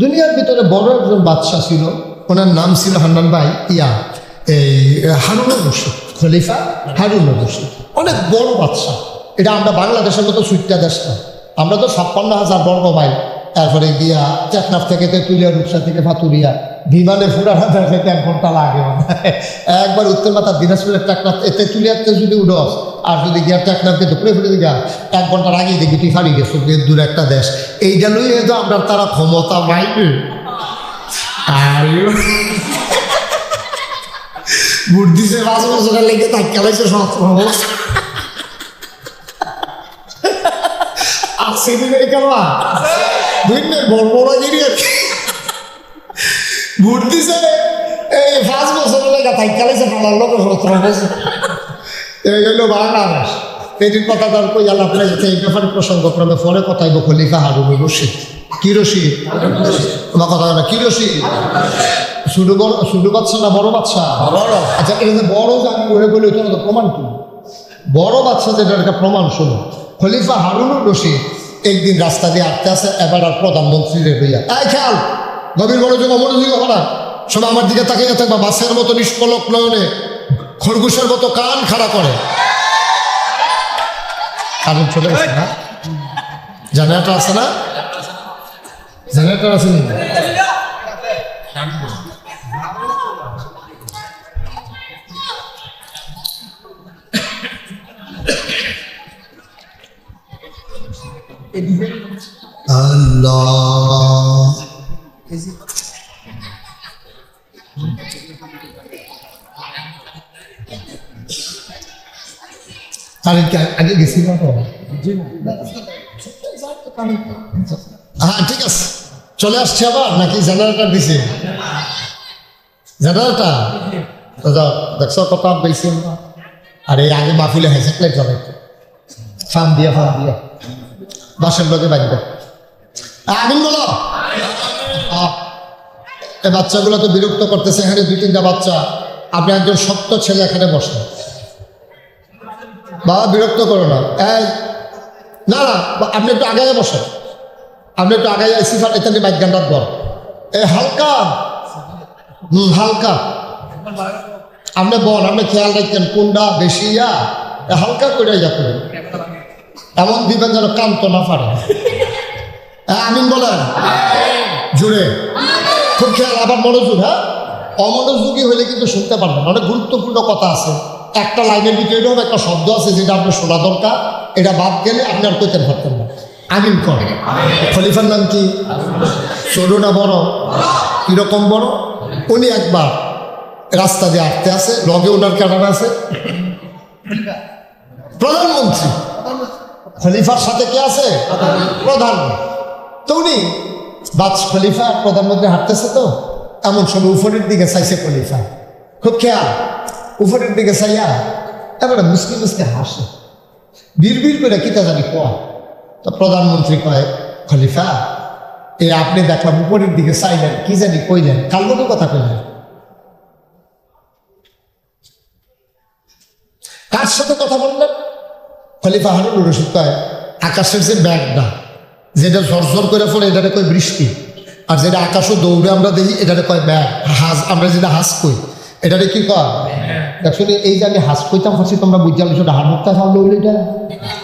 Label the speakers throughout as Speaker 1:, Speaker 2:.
Speaker 1: দুনিয়ার ভিতরে বড় একজন বাদশাহ ছিল, ওনার নাম ছিল হান্নান ভাই, ইয়া, এই, হারুনুর রশিদ, খলিফা হারুনুর রশিদ। অনেক বড় বাদশাহ। এটা আমরা বাংলাদেশের মতো সুইটটা দেশ না আমরা তো ছাপ্পান্ন হাজার বর্গ মাইল। তারপরে গিয়া টেকনাফ থেকে তেঁতুলিয়া রূপসা থেকে ফাতুরিয়া বিমানে হাজার যেতে এক ঘণ্টা লাগে একবার উত্তর মাথা দিনাজপুরের টেকনাফ তেঁতুলিয়াতে যদি উডস, আর যদি গিয়া টেকনাফকে দুপুরে ফুটে গিয়া এক ঘণ্টার আগেই দেখি তুই ফাড়ি গেছো দূর একটা দেশ। এইটা লইয়ে তো আমরা তারা ক্ষমতা পাইবে আর। ভোট পাঁচ বছরের লেগে তাই খেলাইছে সতেরো বছর আছে বড় গিরি আর কি। ভোট দিছে এই পাঁচ বছরের লোক সতেরো বছর এই বাংলাদেশ। এটির কথা তার কই যাতে এই ব্যাপারে প্রসঙ্গক্রমে পরে কথাইব খলিফা হারুন রশিদ। কি রশিদ? তোমার কথা না কি রশিদ? শুধু বড় শুধু বাচ্চা না বড় বাচ্চা বড়। আচ্ছা এটা বড় জানি হয়ে বলে ওইটা প্রমাণ কি? বড় বাচ্চা যেটা একটা প্রমাণ শোনো। খলিফা হারুনুর রশিদ একদিন রাস্তা দিয়ে আটতে আসে এবার আর প্রধানমন্ত্রী রে হইয়া। এই খেয়াল গভীর মনোযোগ অমনোযোগ হবে সবাই আমার দিকে তাকিয়ে থাকবা বাসের মতো নিষ্পলক নয়নে খরগোশের মতো কান খাড়া করে। কারণ চলে আসে না? আছে না? জেনারেটর আছে নি কারেন্ট আগে গেছিল? হ্যাঁ ঠিক আছে। চলে আসছে আবার? নাকি জেনারেটর দিছে? জেনারেটর? দেখছ কথা বেশি আর এই আগে মাহফিলে হেসে প্লেট যাবে ফার্ম দিয়া ফার্ম দিয়া। বাসের লোকে বাড়িতে আমিন বলো বাচ্চাগুলো তো বিরক্ত করতেছে এখানে দুই তিনটা বাচ্চা। আপনি একজন শক্ত ছেলে এখানে বসেন বাবা বিরক্ত করো না। না না, আপনি একটু আগে বসেন। আপনি একটু আগে সিফার বাইক গান্ডার বল এ, হালকা। হুম, হালকা। আপনি বল, আপনি খেয়াল রাখছেন কোনটা বেশি ইয়া? হালকা করে ইয়া করবেন এমন দিবেন যেন কান্ত না পারে। আমিন বলেন। জুড়ে। খুব খেয়াল, আবার মনোযোগ হ্যাঁ? অমনোযোগী হলে কিন্তু শুনতে পারবেন। অনেক গুরুত্বপূর্ণ কথা আছে। একটা লাইনের ভিতরে এরকম একটা শব্দ আছে যেটা আপনার শোনা দরকার, এটা বাদ গেলে আপনি আর কইতে পারতেন না। আমিন কর খলিফার নাম কি? ছোট না বড়। কীরকম বড়? উনি একবার রাস্তা দিয়ে আটতে আছে লগে ওনার ক্যাডার আছে। প্রধানমন্ত্রী। খলিফার সাথে কে আছে? প্রধান। তো উনি বাজ খলিফা, প্রধানমন্ত্রী হাঁটতেছে তো, এমন সময় উপরের দিকে চাইছে খলিফা। খুব খেয়াল। উপরের দিকে চাইয়া এবারে মুসকি মুসকে হাসে। বীর করে কিতা জানি কয়। তো প্রধানমন্ত্রী কয়, খলিফা এ আপনি দেখলাম উপরের দিকে চাইলেন, কি জানি কইলেন মতো কথা কইলেন? কার সাথে কথা বললেন? খলিফা হারুন রশিদ কয়, আকাশের যে ব্যাগটা যেটা ঝরঝর করে পড়ে এটাতে কয় বৃষ্টি। আর যেটা আকাশও দৌড়ে আমরা দেখি এটাতে কয় ব্যাগ হাঁস আমরা যেটা হাঁস কই এটাতে কি কয়? অ্যাকচুয়ালি এই যে আমি হাঁস কইতাম, ফাঁসি, তোমরা বুঝলাম সেটা হার মুক্তা খাওয়া লইলে এটা।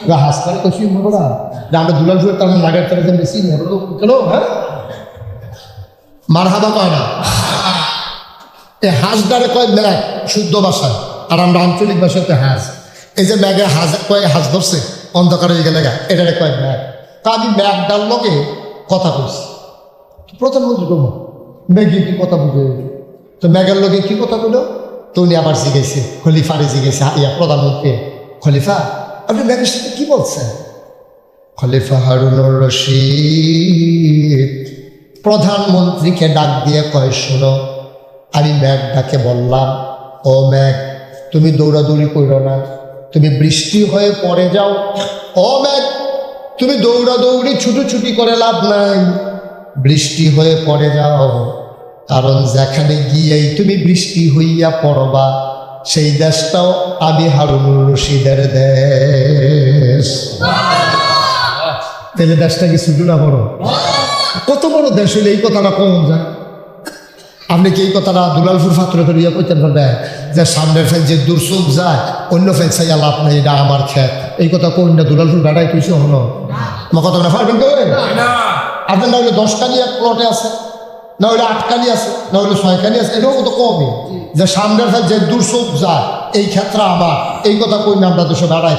Speaker 1: ওরা হাঁস করে কষি মনোরা যে আমরা দুলাল শুয়ে তার লাগার তারা যে বেশি কেন? হ্যাঁ? মার হাবা কয় না? এই হাঁস দ্বারে কয় ব্যাগ শুদ্ধ ভাষায় আর আমরা আঞ্চলিক ভাষাতে হাঁস। এই যে ব্যাগে হাঁস, কয় হাঁস ধরছে, অন্ধকার হয়ে গেলে এটারে কয় ব্যাগ তা আমি ব্যাগ ডাল লগে কথা কইছি। প্রধানমন্ত্রী কম ব্যাগে কি কথা বুঝে? তো ব্যাগের লগে কি কথা বলো তো উনি আবার জিজ্ঞেসে, খলিফারে জিজ্ঞেসে ইয়া প্রধানমন্ত্রী, খলিফা, আপনি ব্যাগের কি বলছেন? খলিফা হারুনুর রশিদ, প্রধানমন্ত্রীকে ডাক দিয়ে কয়, শোনো, আমি ম্যাগটাকে বললাম, ও ম্যাগ, তুমি দৌড়াদৌড়ি করো না, তুমি বৃষ্টি হয়ে পড়ে যাও, ও ম্যাগ, তুমি দৌড়াদৌড়ি ছুটোছুটি করে লাভ নাই, বৃষ্টি হয়ে পড়ে যাও কারণ যেখানে গিয়েই তুমি বৃষ্টি হইয়া পড়বা সেই দেশটাও আমি হারুনুর রশিদের দেশ। তাহলে দেশটা কি শুধু না বড়? কত বড় দেশ হইলে এই কথাটা কম যায়? আপনি কি এই কথাটা দুলালপুর ফাত্রে করে ইয়ে করতেন পারবেন যে সামনের ফেল যে দূর চোখ যায় অন্য ফেল চাই লাভ নেই এটা আমার খেত এই কথা কোন না দুলালপুর বেড়াই কইছে হলো আমার কথা না পারবেন তো আপনার না হলে দশকানি এক প্লটে আছে। না হলে আটকানি আছে না হলে ছয়কানি আছে এটাও কত কমই যে সামনের যে দূর চোখ যায় এই ক্ষেত্রে আমার এই কথা কই না আমরা দেশে বেড়াই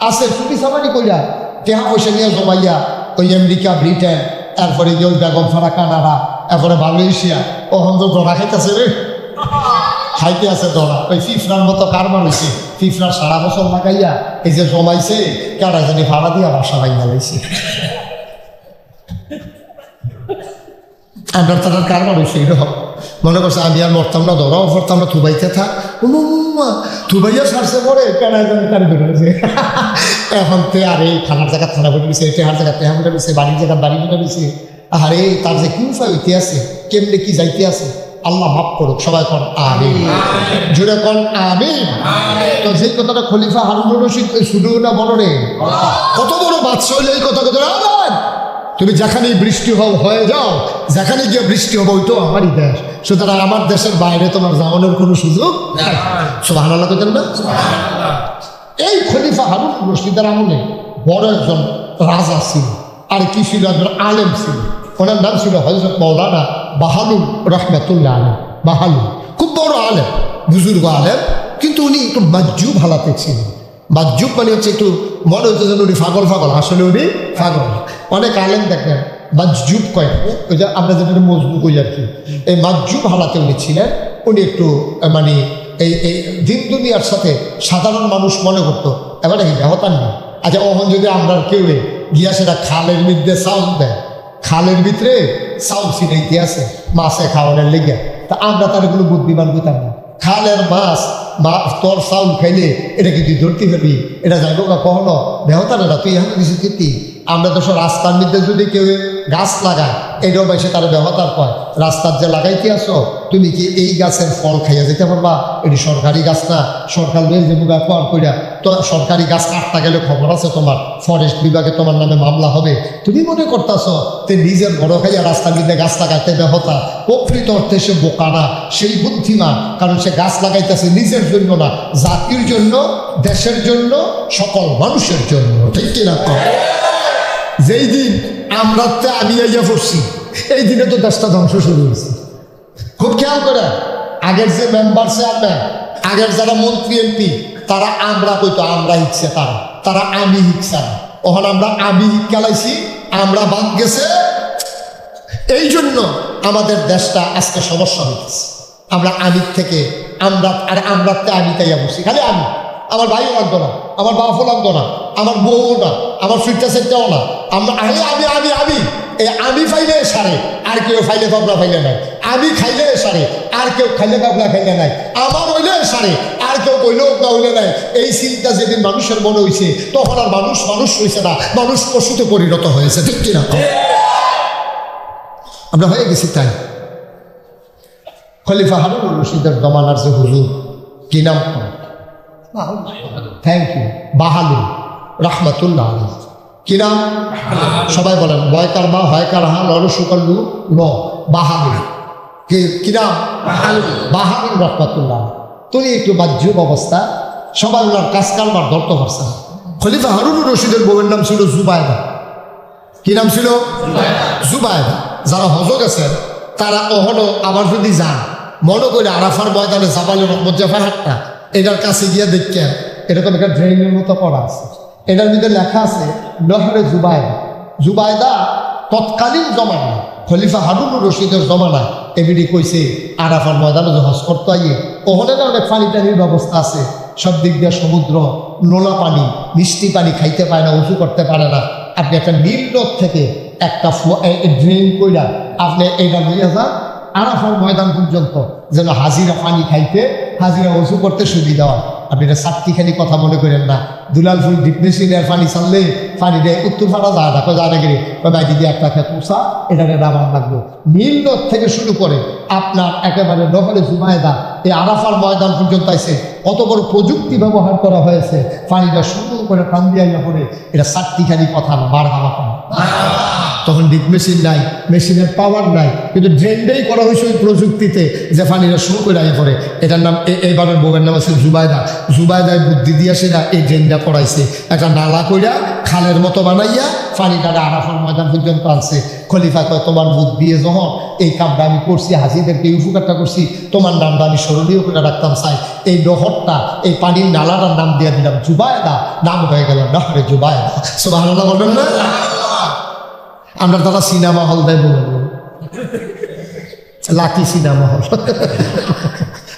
Speaker 1: আছে ছুটি সামানি কইরা টেহা পয়সা নিয়ে জমাইয়া ওই আমেরিকা ব্রিটেন এরপরে গিয়ে ওই বেগম ফাড়া কানাডা এরপরে মালয়েশিয়া ও হন্দ দড়া খাইতেছে রে খাইতে আছে দড়া ওই ফিফরার মতো কারবার হয়েছে ফিফরার সারা বছর লাগাইয়া এই যে জমাইছে কেডা জানি ভাড়া দিয়া বাসা বাইনা লাইছে আমরা তার কারবার হয়েছে এরকম। মনে করছে আমি আর মরতাম না ধরাও পড়তাম না থুবাইতে থাক। উমা থুবাইয়া সারছে পরে তার বেরোছে এখন তে আর এই থানার জায়গা থানা বলে দিছে টেহার জায়গা টেহা বলে দিছে বাড়ির জায়গা বাড়ি বলে দিছে। আরে তার যে কি উপায় হইতে আছে কেমনে কি যাইতে আছে আল্লাহ মাফ করুক সবাই কন আমিন। জুড়ে কন আমিন। তো সেই কথাটা খলিফা হারুন রশিদ শুধু না বড় রে? কত বড় বাদশা হইলে এই কথা কথা তুমি যেখানেই বৃষ্টি হও, হয়ে যাও। যেখানে গিয়ে বৃষ্টি হবে, ওই তো আমারই দেশ। সুতরাং আমার দেশের বাইরে তোমার যাওয়ানোর কোনো সুযোগ সুবাহ আল্লাহ কেন না? এই খলিফা হারুন রশিদের আমলে বড় একজন রাজা ছিল। আর কি ছিল? একজন আলেম ছিল। ওনার নাম ছিল হজরত মৌলানা বাহালুল রহমতুল্লাহ আলম বাহালুল। খুব বড় আলেম, বুজুর্গ আলেম। কিন্তু উনি একটু মাজুব হালাতে ছিলেন। মাজুব মানে হচ্ছে একটু মনে হচ্ছে যেন উনি ফাগল ফাগল। আসলে উনি ফাগল। অনেক আলেন দেখেন মাজুব কয়। ওই যে আমরা যেটা মজবুত হই আর কি। এই মাজুব হালাতে উনি ছিলেন। উনি একটু মানে এই এই দিন দুনিয়ার সাথে সাধারণ মানুষ মনে করতো। এবারে কি ব্যবতার নেই? আচ্ছা ওখান যদি আমরা কেউ গিয়া সেটা খালের মধ্যে চাউল দেয়, খালের ভিতরে চাউল ছিনাইতে আছে, মাছে খাওয়ানোর লেগে, তা আমরা তার কোনো বুদ্ধিমান হইতাম না। খালের মাছ মা তোর চাউল খাইলে এটা কিন্তু ধরতে পারবি এটা যাইব কখনো? বেহতার না তুই এখন কিছু খেতি। আমরা তো সব রাস্তার মধ্যে যদি কেউ গাছ লাগায়, এটাও বেশি তার ব্যবহার কয়। রাস্তার যে লাগাইতে আসো তুমি কি এই গাছের ফল খাইয়া যেতে পারবা? এটি সরকারি গাছ না, সরকার যে ব্যবহার কইরা, তো সরকারি গাছ কাটতে গেলে খবর আছে তোমার ফরেস্ট বিভাগে তোমার নামে মামলা হবে। তুমি মনে করতেছ তে নিজের বড় খাইয়া রাস্তার মধ্যে গাছ লাগাইতে ব্যবতা প্রকৃত অর্থে সে বোকা না সেই বুদ্ধিমান, কারণ সে গাছ লাগাইতেছে নিজের জন্য না, জাতির জন্য, দেশের জন্য, সকল মানুষের জন্য। ঠিক কিনা যেই দিন আমরা তো আমি আইয়া পড়ছি এই দিনে তো দেশটা ধ্বংস শুরু হয়েছে। খুব খেয়াল করে, আগের যে মেম্বার চেয়ারম্যান আগের যারা মন্ত্রী, এমপি, তারা আমরা কইতো, আমরা হিচ্ছে তারা তারা আমি হিচ্ছা না। ওখানে আমরা আমি খেলাইছি আমরা বাদ গেছে। এই জন্য আমাদের দেশটা আজকে সমস্যা হইতেছে। আমরা আমির থেকে আমরা আর আমরা আমি তাইয়া বসি খালি আমি। আমার ভাইও লাগতো না, আমার বাপও লাগতো না, আমার বউও না, আমার ফিরটা সেটটাও না আরে আমি আমি আমি, এই আমি ফাইলে সারে, আর কেউ ফাইলে বাবলা ফাইলে নাই। আমি খাইলে সারে, আর কেউ খাইলে বাবলা খাইলে নাই। আমার হইলে সারে, আর কেউ কইলেও না হইলে নাই। এই চিন্তা যেদিন মানুষের মনে হয়েছে তখন আর মানুষ মানুষ হয়েছে না, মানুষ পশুতে পরিণত হয়েছে, ঠিক কিনা? আমরা হয়ে গেছি তাই। খলিফা হারুন রশিদের দমানার যে হুজুর কি নাম? থ্যাংক ইউ বাহালু রহমতুল্লাহ আলী কি নাম? সবাই বলেন বয়কার বা হয়কার হা লর সুকল্লু ল বাহালু কি নাম? বাহালুর রহমতুল্লাহ তুমি একটু বাহ্যিক অবস্থা। সবাই ওনার কাজ কারবার ধরতে পারছে না। খলিফা হারুন রশিদের বউয়ের নাম ছিল জুবায়দা। কি নাম ছিল? জুবায়দা। যারা হজ গেছেন তারা অহনো আবার যদি যান মনে করে আরাফার ময়দানে জাবালের রহমত জাফাহাটটা এটার কাছে গিয়ে দেখছেন এরকম একটা ড্রেনের মতো করা আছে। এটার মধ্যে লেখা আছে, নহরে জুবায়দা জুবায়দা তৎকালীন জমানা, খলিফা হারুন রশিদের জমানা। এবিডি কইছে, আরাফার ময়দানে যে হজ করতে আইয়ে, ওখানে না অনেক পানি টানির ব্যবস্থা আছে। সব দিক দিয়ে সমুদ্র নোলা পানি, মিষ্টি পানি খাইতে পারে না, উঁচু করতে পারে না। আপনি একটা নীল নদ থেকে একটা ড্রেন কইরা আপনি এইটা নিয়ে যান আরাফার ময়দান পর্যন্ত যেন হাজিরা পানি খাইতে, হাজিরা উঁচু করতে সুবিধা হয়। আপনি এটা সাতটিখানি কথা মনে করেন না। দুলালপুর ডিপ মেশিনের পানি চাললে পানি দেয়, উত্তর ফাটা যায় না যায় না গেলে বাইরে দিয়ে একটা খেত উষা এটাকে দাবার লাগল। নীল নদ থেকে শুরু করে আপনার একেবারে নহরে জুমায়দা, এই আরাফার ময়দান পর্যন্ত আছে কত বড় প্রযুক্তি ব্যবহার করা হয়েছে। পানিটা সুন্দর করে টান দিয়ে পড়ে এটা সাতটিখানি কথা বার হাওয়া তখন ডিপ মেশিন নাই মেশিনের পাওয়ার নাই। কিন্তু ড্রেনটাই করা হয়েছে ওই প্রযুক্তিতে যে পানিটা শুরু করে আগে পড়ে এটার নাম এইবারের বউয়ের নাম আছে জুবায়দা। জুবায়দায় বুদ্ধি দিয়া সেটা এই ড্রেনটা করাইছে। একটা নালা কইরা খালের মতো বানাইয়া পানিটা আরাফার ময়দান পর্যন্ত আনছে। খলিফা কয়, তোমার বুদ্ধি দিয়ে যখন এই কামটা আমি করছি হাজিদেরকে এই উপকারটা করছি। তোমার নামটা আমি স্মরণীয় করে রাখতাম চাই এই নহরটা এই পানির নালাটার নাম দিয়ে দিলাম জুবায়দা। নাম হয়ে গেল নহরে জুবায়দা। সুবাহ বলবেন না? আমরা তারা সিনেমা হল দেয় বলব লাকি সিনেমা হল।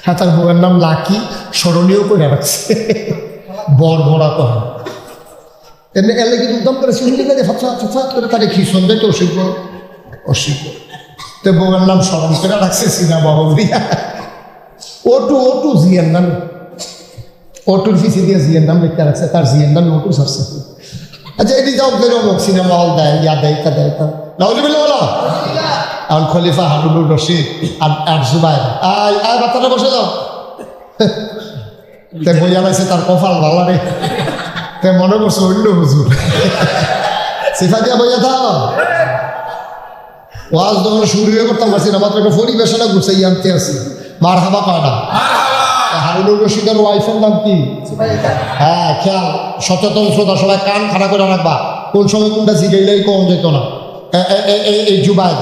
Speaker 1: হ্যাঁ তার বউয়ের নাম লাকি, স্মরণীয় করে রাখছে। বর বড়া এমনি এলে কিন্তু উদ্যম করে সিন্দি করে খিসন দেয় তো অসিদ্ধ অসিদ্ধ তো বউয়ের নাম স্মরণ করে রাখছে সিনেমা হল দিয়া। ওটু ওটু জিয়ার নাম ওটুর ফিসি দিয়ে জিয়ার নাম লিখতে রাখছে, তার জিয়ার নামে ওটু সারছে। আচ্ছা এটি যাও বেরোবো সিনেমা হল দেয় ইয়া দেয় তা দেয়। তা নাউজুবিল্লাহ বলো এখন খলিফা হারুনুর রশিদ আর আর জুবাইর। আয় আয়, বাচ্চাটা বসে যাও। তে বইয়া লাইছে তার কপাল, ভালো রে তে মনে করছে অন্য হুজুর। সিফা দিয়া বইয়া থাও ওয়াজ যখন শুরু করতাম না মাত্র একটা পরিবেশনা গুছাই আনতে আসি মার হাবা পাড়া হারুনুর রশিদের ওয়াইফের নাম কি? হ্যাঁ খেয়াল। সচেতন শ্রোতা, সবাই কান খাড়া করে রাখবা। কোন সময় কোনটা জিগাইলেই কম যেত না। এই জুবাই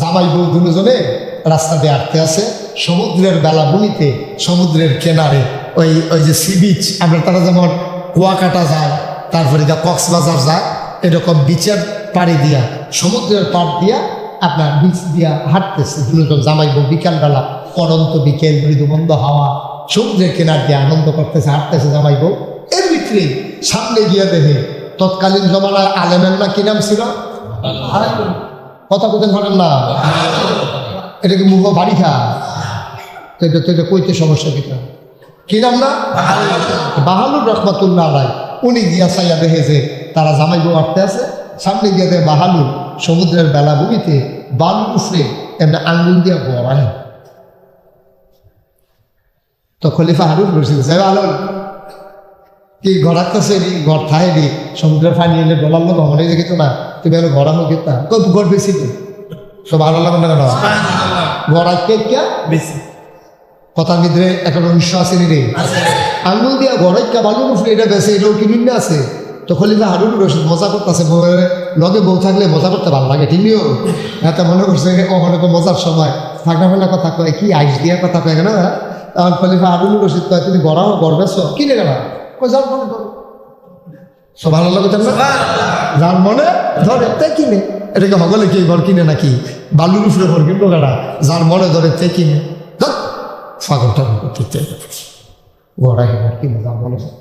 Speaker 1: জামাই বউ দুজনে রাস্তা দিয়ে আটতে আছে। সমুদ্রের বেলাভূমিতে, সমুদ্রের কেনারে, ওই ওই যে সি বিচ আমরা তারা যেমন কুয়াকাটা যায়, তারপরে যা কক্সবাজার যায়, এরকম বিচের পাড়ি দিয়া, সমুদ্রের পাড় দিয়া আপনার বিচ দিয়া হাঁটতেছে। দুজন জামাই বউ বিকালবেলা পরন্ত বিকেল মৃদুবন্ধ হাওয়া সমুদ্রের কেনার দিয়ে আনন্দ করতেছে, হাঁটতেছে জামাই বউ। এর ভিতরে সামনে গিয়ে দেখে তৎকালীন জমানায় আলেমের না কি নাম ছিল? কথা কোথায় ধরেন না? এটা কি মুখ বাড়ি খা তো এটা তো কইতে সমস্যা কিনা কি নাম না? বাহালুর রহমাতুল্লাহ আলাই উনি গিয়া চাইয়া দেখে যে তারা জামাই বউ আটতে আছে। সামনে গিয়ে দেখে বাহালুর সমুদ্রের বেলাভূমিতে বালু উফরে এমনি আঙ্গুল দিয়া গড়ায়। তো খলিফা হারুন রশিদ সাহেব আলম কি গড়াতেছে নি ঘর থায় নি সমুদ্রের পানি এলে ডলার লোক মনে দেখে তো না? তুমি এলো গড়া হোক তা কত গড় বেশি তো? সব ভালো লাগে না কেন গড়াই কে কে?
Speaker 2: বেশি।
Speaker 1: কথার ভিতরে একটা রহস্য আছে নি রে? আঙ্গুল দিয়া গড়াই কা ভালো উঠলে এটা বেছে এটাও কিনিন না আছে? তো খলিফা হারুন রশিদ মজা করতেছে লগে বউ থাকলে মজা করতে ভালো লাগে ঠিকইও হ্যাঁ তা মনে করছে কখনো মজার সময়। থাকা ফেলা কথা কয় কি আইস দিয়া কথা কয় না তখন খলিফা হারুন রশিদ কয় তুমি গড়াও গড়বেছ কিনে গেলা? কয় যার মনে করো সব ভালো লাগে যার মনে ধরে তে কিনে। এটাকে হগলে কি ঘর কিনে নাকি? বালুর উপরে ঘর কিনবো গাড়া যার মনে ধরে তে কিনে। ফাগলটা করতে ঘোড়া ঘর কিনে যার মনে ধরে।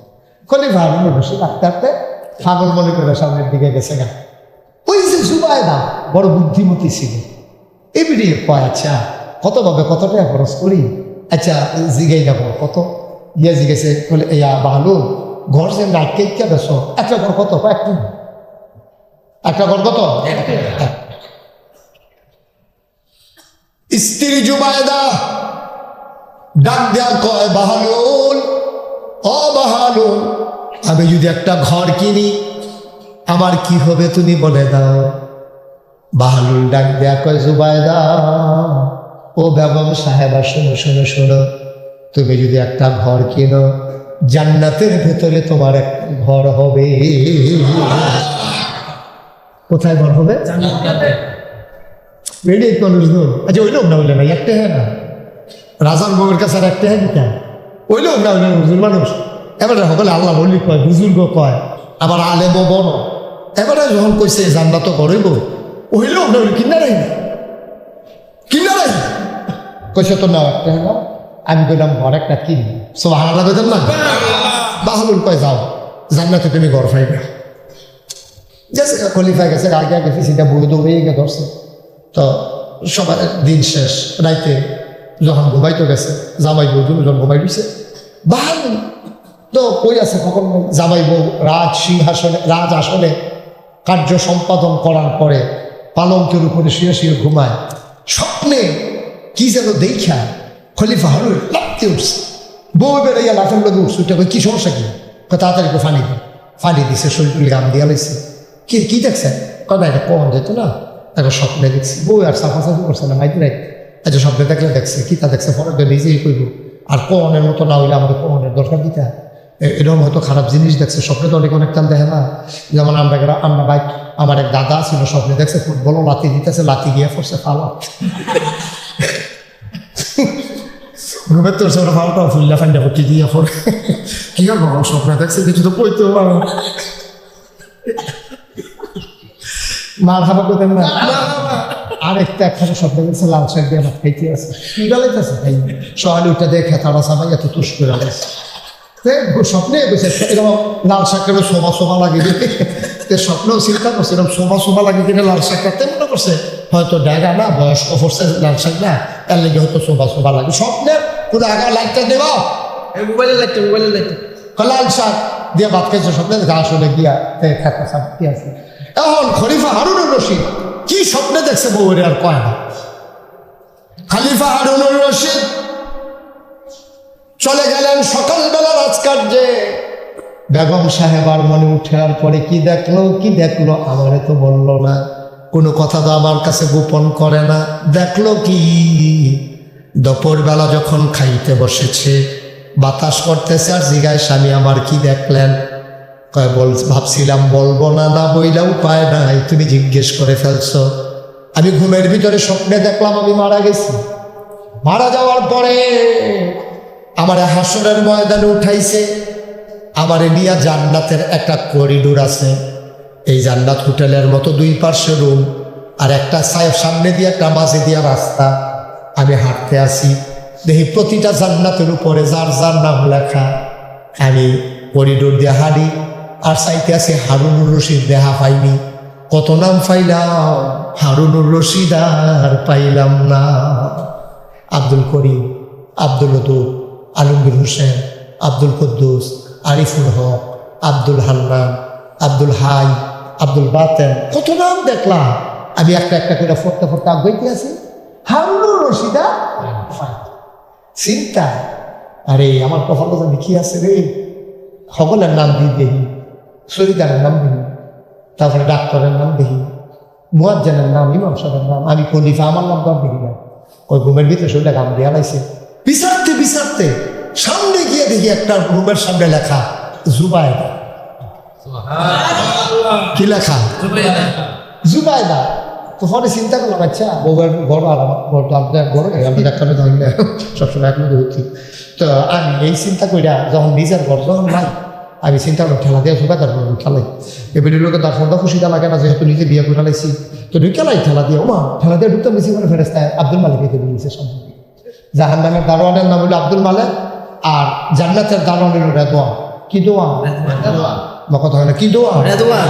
Speaker 1: কলি ভাবলো বসে রাখতে রাখতে ফাগল মনে করে সামনের দিকে গেছে গা। ওই যে জুবায়দা বড় বুদ্ধিমতী ছিল। এমনি কয় আচ্ছা কত ভাবে কত টাকা খরচ করি? আচ্ছা জিগাই যাব। কত? ইয়ে জিগেছে বলে ইয়া বাহালুর ঘর যে নাইটকে কে বেশ? একটা ঘর কত? একটা? একটা ঘর কত। স্ত্রী জুবায়দা ডাক দেয়া কয় বাহালুল ও বাহালুল আমি যদি একটা ঘর কিনি, আমার কি হবে তুমি বলে দাও? বাহালুল ডাক দেয়া কয়, জুবায়দা ও বেগম সাহেবা শোনো শোনো শোনো তুমি যদি একটা ঘর কিনো জান্নাতের ভেতরে তোমার একটা ঘর হবে। কোথায় ঘর হবে? রেডি মানুষ দূর। আচ্ছা ওই লোক না হইলে না একটা হ্যাঁ না। রাজার বউয়ের কাছে আর একটা হ্যাঁ দিতাম ওই লোক না হইলে হুজুর মানুষ। এবারে সকলে আল্লাহ বলি কয় বুজুর্গ কয় আবার আলেম বড়। এবারে যখন কইছে জান্নাত করইব ওই লোক না হইলে কিনা কিনা রাই কইছে তো না একটা হ্যাঁ আমি কইলাম, ঘর একটা কিনি। সব হারা কইতাম না? বাহলুল কয়, যাও, জান্নাতে তুমি ঘর পাইবে। গেছে খলিফা গেছে, আগে আগে ফিসিটা বই দৌড়ে গিয়ে ধরছে। তো সবার দিন শেষ, রাইতে যখন ঘুমাইতে গেছে, জামাই বউ দুজন ঘুমাই দিছে ভালো তো কই আছে কখন? জামাই বউ রাজ সিংহাসনে, রাজ আসনে কার্য সম্পাদন করার পরে পালঙ্কের উপরে শুয়ে শুয়ে ঘুমায়। স্বপ্নে কি যেন দেখা খলিফা হরুর লাফতে উঠছে। বউ বেড়াইয়া লাফের লোক উঠছে উঠে কি সমস্যা কি? তাড়াতাড়ি ফানি ফানি দিছে শরীর গাম দিয়া লাইছে। কি কি দেখছে? না এটা কখন যেত না? এখন স্বপ্নে দেখছি। বউ আর সাফা সাফি করছে না, মাইতে নাই আচ্ছা স্বপ্নে দেখলে দেখছে, কি তা দেখছে তো নিজেই কইব। আর কনের মতো না হইলে আমাদের কনের দরকার দিতা এ- এরকম হয়তো খারাপ জিনিস দেখছে, স্বপ্নে তো অনেক অনেক টান দেখে না। যেমন আমরা একটা- আমরা বাইক আমার এক দাদা ছিল, স্বপ্নে দেখছে, ফুটবলও লাতি দিতেছে লাতি গিয়ে পড়ছে ফালা ঘুমের তোর সব ফালটা ফুল্লা ফান্ডা ফুটি দিয়ে পড়ে কি করব স্বপ্নে দেখছে কিছু তো পড়তেও পারো মার খাবার করতেন না আরেকটা একখানে শব্দ বলছে লাল শাক দিয়ে ভাত খাইতে আছে কি গালাইতেছে ভাই সকালে উঠে দিয়ে খেতাড়া সাবাই এত তুষ করে গেছে স্বপ্নে বসে এরকম লাল শাকের শোভা শোভা লাগে তে স্বপ্নেও চিন্তা করছে এরকম শোভা শোভা লাগে কিনা লাল শাকটা তেমন করছে হয়তো ড্যাগা না বয়স্ক পড়ছে লাল শাক না তার লেগে হয়তো শোভা সোফা লাগে। স্বপ্নের পুরো আগা লাইটটা দেবা
Speaker 2: মোবাইলে লাইটটা মোবাইলে লাইটটা
Speaker 1: লাল শাক? দিয়ে ভাত খাইছে স্বপ্নে ঘাস হলে গিয়া খেতা শাক কি আছে। এখন খলিফা হারুনুর রশিদ কি স্বপ্নে দেখছে বউরে আর কয় না? খালিফা হারুনুর রশিদ চলে গেলেন সকালবেলা রাজকার্যে। বেগম সাহেব আর মনে উঠে আর পরে কি দেখল কি দেখল? আমারে তো বলল না। কোনো কথা তো আমার কাছে গোপন করে না। দেখল কি? দুপুরবেলা যখন খাইতে বসেছে, বাতাস করতেছে, আর জিগায়, স্বামী, আমার কি দেখলেন? কয়, বল, ভাবছিলাম, বলব না না বইলা উপায় নাই, তুমি জিজ্ঞেস করে ফেলছো। আমি ঘুমের ভিতরে স্বপ্নে দেখলাম, আমি মারা গেছি। মারা যাওয়ার পরে আমার হাসরের ময়দানে উঠাইছে। আমার নিয়া জান্নাতের একটা করিডোর আছে। এই জান্নাত হোটেলের মতো দুই পার্শ্বে রুম আর একটা সামনে দিয়ে একটা মাঝে দিয়া রাস্তা। আমি হাঁটতে আসি। দেখি প্রতিটা জান্নাতের উপরে যার যার নাম লেখা। আমি করিডোর দিয়ে হাঁড়ি আর চাইতে আসি হারুনুর রশিদ দেহা পাইনি। কত নাম পাইলাম? হারুনুর রশিদ আর পাইলাম না। আব্দুল করিম, আব্দুল লতুফ আলমগীর হোসেন, আব্দুল কুদ্দুস, আরিফুল হক, আব্দুল হান্নান, আব্দুল হাই আব্দুল বাতেন কত নাম দেখলাম। আমি একটা একটা করে ফটতে ফটতে আগ্রহী আছি। হারুনুর রশিদা চিন্তা আরে, আমার কপালে জানি কি আছে রে। সকলের নাম দিয়ে দেখি শরীদারের নাম দিই। তারপরে ডাক্তারের নাম দেখি মুয়াজ্জানের নাম, ইমাম সাহেবের নাম, আমি খলিফা, আমার নাম তো দেখি না। ওই ঘুমের ভিতরে শরীরটা গাম দেওয়া লাইছে বিচারতে বিচারতে, সামনে গিয়ে দেখি একটা রুমের সামনে লেখা, জুবায়দা। কি লেখা? জুবায়দা তো পরে চিন্তা করলাম আচ্ছা বউয়ের ঘর আর আমার ঘর আমি না সবসময় এক মধ্যে হচ্ছি তো আমি এই চিন্তা করিয়া যখন নিজের ঘর যখন নাই আমি চিন্তা করলাম ঠেলা দিয়ে জুবায়দার ঘর ঠেলাই। এবারে লোকের দর্শনটা খুশিটা লাগে না যেহেতু নিজে বিয়ে করে লাইছি তো ঢুকেলাই ঠেলা দিয়ে ওমা ঠেলা দিয়ে ঢুকতে বেশি করে ফেরেস্তায় আব্দুল মালিক এতে দিয়েছে সম্পর্কে জাহান নামের দারোয়ানের নাম হলো আব্দুল মালেক আর জান্নাতের দারোয়ানের রেদোয়া কি দোয়া বা কথা হয় না। কি দোয়া?
Speaker 2: রেদওয়ান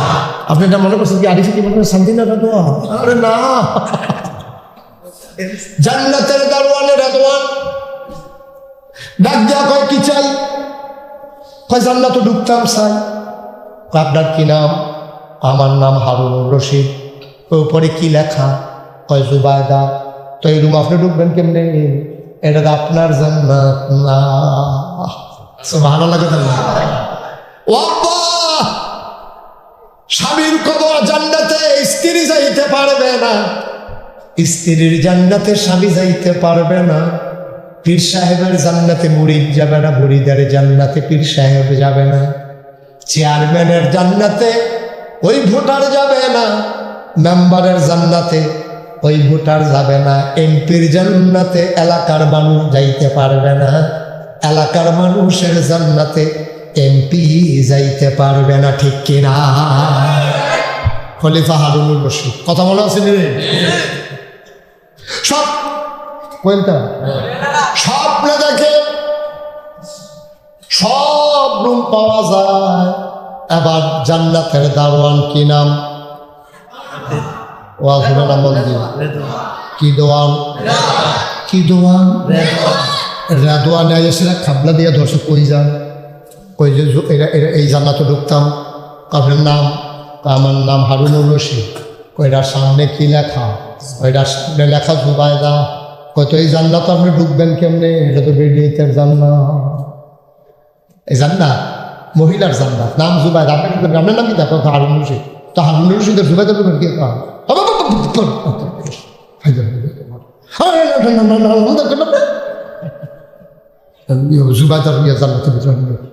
Speaker 1: আপনি এটা মনে করছেন কি আরিফে কি মনে করেন শান্তি না রেদোয়া আরে না। জান্নাতের দারোয়ানের রেদোয়ান ডাক দেওয়া কয় কি চাই? কয় জান্নাত ঢুকতাম চাই। আপনার কি নাম? আমার নাম হারুনুর রশিদ। ওই উপরে কি লেখা? কয় জুবায়দা। তো এই রুম আপনি ঢুকবেন কেমনে? এটা আপনার জান্নাত না। ভালো লাগে ও! স্বামীর কবর জান্নাতে স্ত্রী যাইতে পারবে না। স্ত্রীর জান্নাতে স্বামী যাইতে পারবে না। পীর সাহেবের জান্নাতে মুরিদ যাবে না, মুরিদের জান্নাতে পীর সাহেব যাবে না। চেয়ারম্যানের জান্নাতে ওই ভোটার যাবে না। মেম্বারের জান্নাতে ওই ভোটার যাবে না। এমপির জান্নাতে এলাকার মানুষ যাইতে পারবে না। এলাকার মানুষের জান্নাতে এমপি যাইতে পারবে না ঠিক কিনা? খলিফা হারুনুর রশিদ। কথা মনে আছে রে সব বলতাম স্বপ্ন দেখে সব রুম পাওয়া যায়। এবার জান্নাতের দারোয়ান কি নাম? ওয়াজুনা নাম মন্দির কি দোয়ান? কি দোয়ান? রেদোয়ান। এসে খাবলা দিয়ে ধরছে কই যান কই যে এরা- এই জান্নাতে ঢুকতাম আপনার নাম আমার নাম হারুনুর রশিদ কইটার সামনে কি লেখা কইটার সামনে লেখা জুবায়দা কত এই জান্নাত আপনি ঢুকবেন কেমনে এটা তো বেডিয়েতের জান্নাত এই জান্নাত মহিলার জান্নাত নাম জুবায়দা আপনি ঢুকবেন আপনার নাম কি দেখো হারুন রশিদ তা হারুন রশিদের জুবাইদার রুমের কে জুবাইদার ইয়ে জান্নাতে ভিতরে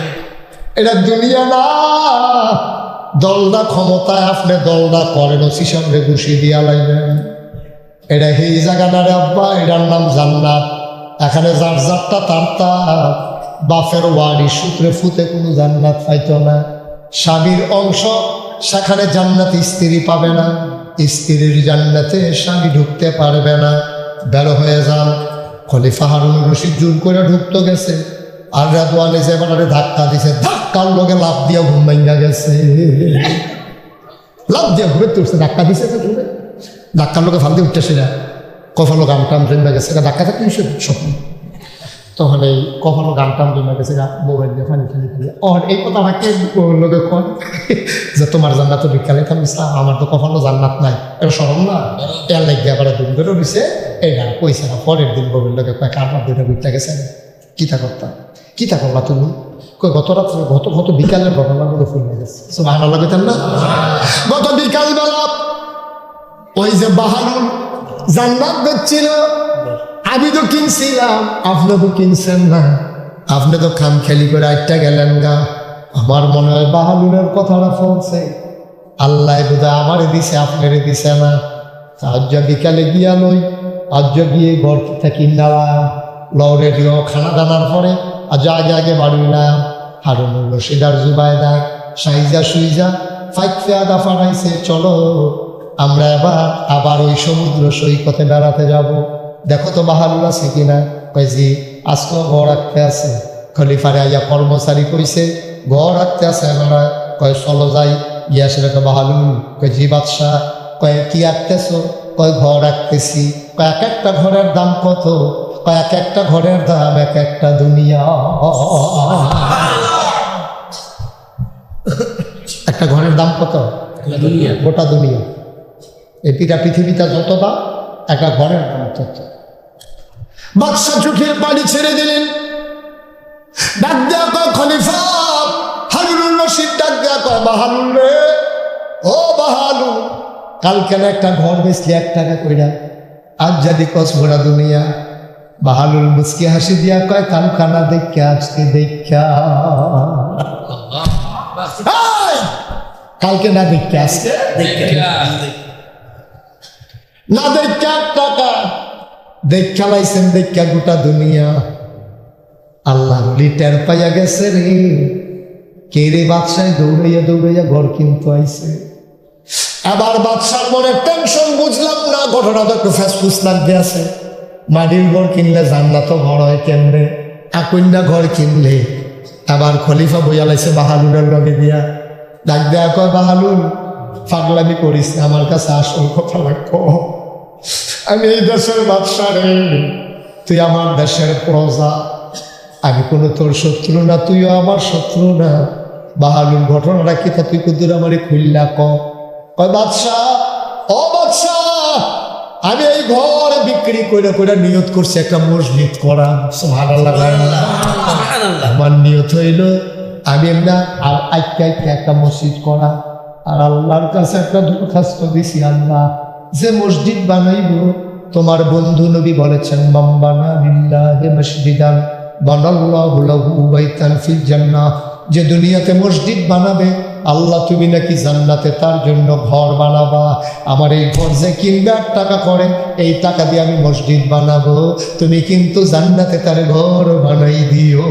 Speaker 1: এটা দুনিয়া না। দলটা ক্ষমতায় আপনি দলদা করেন ওসি সামনে ঘুষি দিয়া লাইবেন এটা সেই জায়গা না রে আব্বা, এটার নাম জান্নাত। এখানে যার যারটা তার তার। বাপের ওয়ারি সূত্রে ফুতে কোনো জান্নাত পাইতো না। স্বামীর অংশ সেখানে জান্নাত স্ত্রী পাবে না। স্ত্রীর জান্নাতে স্বামী ঢুকতে পারবে না। বের হয়ে যান। খলিফা হারুন রশিদ জোর করে ঢুকতে গেছে। আর রাদওয়ানে যে এবারে ধাক্কা দিছে, ধাক্কার লোকে লাভ দিয়া ঘুম গেছে। লাভ দিয়া ঘুরে তুলছে, ধাক্কা দিছে তো ঘুরে ধাক্কার লোকে দিয়ে উঠতেছে না। কখনো গান টান জমে গেছে ধাক্কা থাকলে সে স্বপ্ন। তখন এই কখনো গান টান জমে গেছে মোবাইল দিয়ে ফানি ফানি ফানি অন এই কথা আমাকে লোকে কন যে, তোমার জান্নাত বিকালে আমি আমার তো কখনো জান্নাত নাই। এটা সরম না? এর লাগে আবার দুম করে দিছে, এই গান কইছে না পরের দিন মোবাইল লোকে কয় কারবার দুইটা বুঝতে গেছে? কিতা করতাম? কিতা করবা তুমি? কই, গত রাত্রে, গত গত বিকালের ঘটনাগুলো ফুলে গেছে ভালো লাগতেন না? গত বিকাল বেলা ওই যে বাহারুল জান্নাত বেচছিল আমি তো কিনছিলাম। আপনি তো কিনছেন না। আপনি তো খাম খেলি করে একটা গেলেন গা। আমার মনে হয় বাহালুরের কথাটা ফলছে আল্লাহ বোধ আমারে দিছে, আপনারে দিছে না। আজ বিকালে গিয়া লই, আজ গিয়ে ঘর থাকি লও রেডিও খানা দানার পরে আজ আগে আগে বাড়িলাম হারুনুর রশিদার জুবায়দা সাইজা সুইজা, ফাইক ফেয়াদা ফাটাইছে চলো। আমরা এবার আবার ওই সমুদ্র সৈকতে বেড়াতে যাব। দেখো তো বাহালুর আছে কিনা কয় জি আজকে ঘর রাখতে আছে। খলিফারে আইয়া কর্মচারী কইছে ঘর আঁকতে আছে আমরা। কয়, চলো যাই। ইয়া সেটা তো বাহালুর কয়, জি বাদশাহ। কয়, কি আঁকতেছো? কয়, ঘর আঁকতেছি। কয়, এক একটা ঘরের দাম কত? এক একটা ঘরের দাম এক একটা দুনিয়া। একটা ঘরের দাম কত? গোটা দুনিয়া। এই পৃথিবীটা যত দাম একটা ঘরের দাম তত। বাদশা চোখের পানি ছেড়ে দিলেন। ডাক দেয়া কয় খলিফা হারুনুর রশিদ ডাক দেয়া কয় বাহালুল রে। ও বাহালু কালকে একটা ঘর বেচলি এক টাকা কইরা। আজ যদি কস ঘোরা দুনিয়া বাহালুল মুসকি হাসি দিয়া কয় কামখানা দেখা আজকে দেখা! কালকে না দেখতে আজকে না দেখা টাকা। দেখা লাইছেন দেখা গোটা দুনিয়া। আল্লাহ লিটার পাইয়া গেছে রে। কে রে বাদশায় দৌড়াইয়া দৌড়াইয়া ঘর কিনতে আইছে। আবার বাদশার মনে টেনশন বুঝলাম না ঘটনা তো একটু ফ্যাসফুস লাগতে আছে। মাটির ঘর কিনলে জান্নাত ঘর হয় কেমনে? আকন্যা ঘর কিনলে। আবার খলিফা বইয়া লাইছে বাহালুরের লগে দিয়া। ডাক দেয়া কয় বাহালুর পাগলামি করিস আমার কাছে আসল কথা রাখো আমি এই দেশের বাদশা রে তুই আমার দেশের প্রজা আমি কোনো তোর শত্রু না, তুইও আমার শত্রু না। বাহালুর ঘটনাটা কি তা তুই কুদুর আমারে খুললা কয়, বাদশাহ ও বাদশাহ! আমি এই ঘর বিক্রি করে করে নিয়ত করছি একটা মসজিদ করা। আমার নিয়ত হইল আমি না আর আইকা আইকা একটা মসজিদ করা। আর আল্লাহর কাছে একটা দরখাস্ত দিছি আল্লাহ যে মসজিদ বানাইব তোমার বন্ধু নবী বলেছেন মাম্বানা লিল্লাহি মসজিদান বানাল্লাহু লাহু বাইতান ফিল জান্নাহ। যে দুনিয়াতে মসজিদ বানাবে আল্লাহ, তুমি নাকি জান্নাতে তার জন্য ঘর বানাবা? আমার এই ঘর যে কিনবে আর টাকা করে এই টাকা দিয়ে আমি মসজিদ বানাবো। তুমি কিন্তু জান্নাতে তার ঘর বানাই দিও।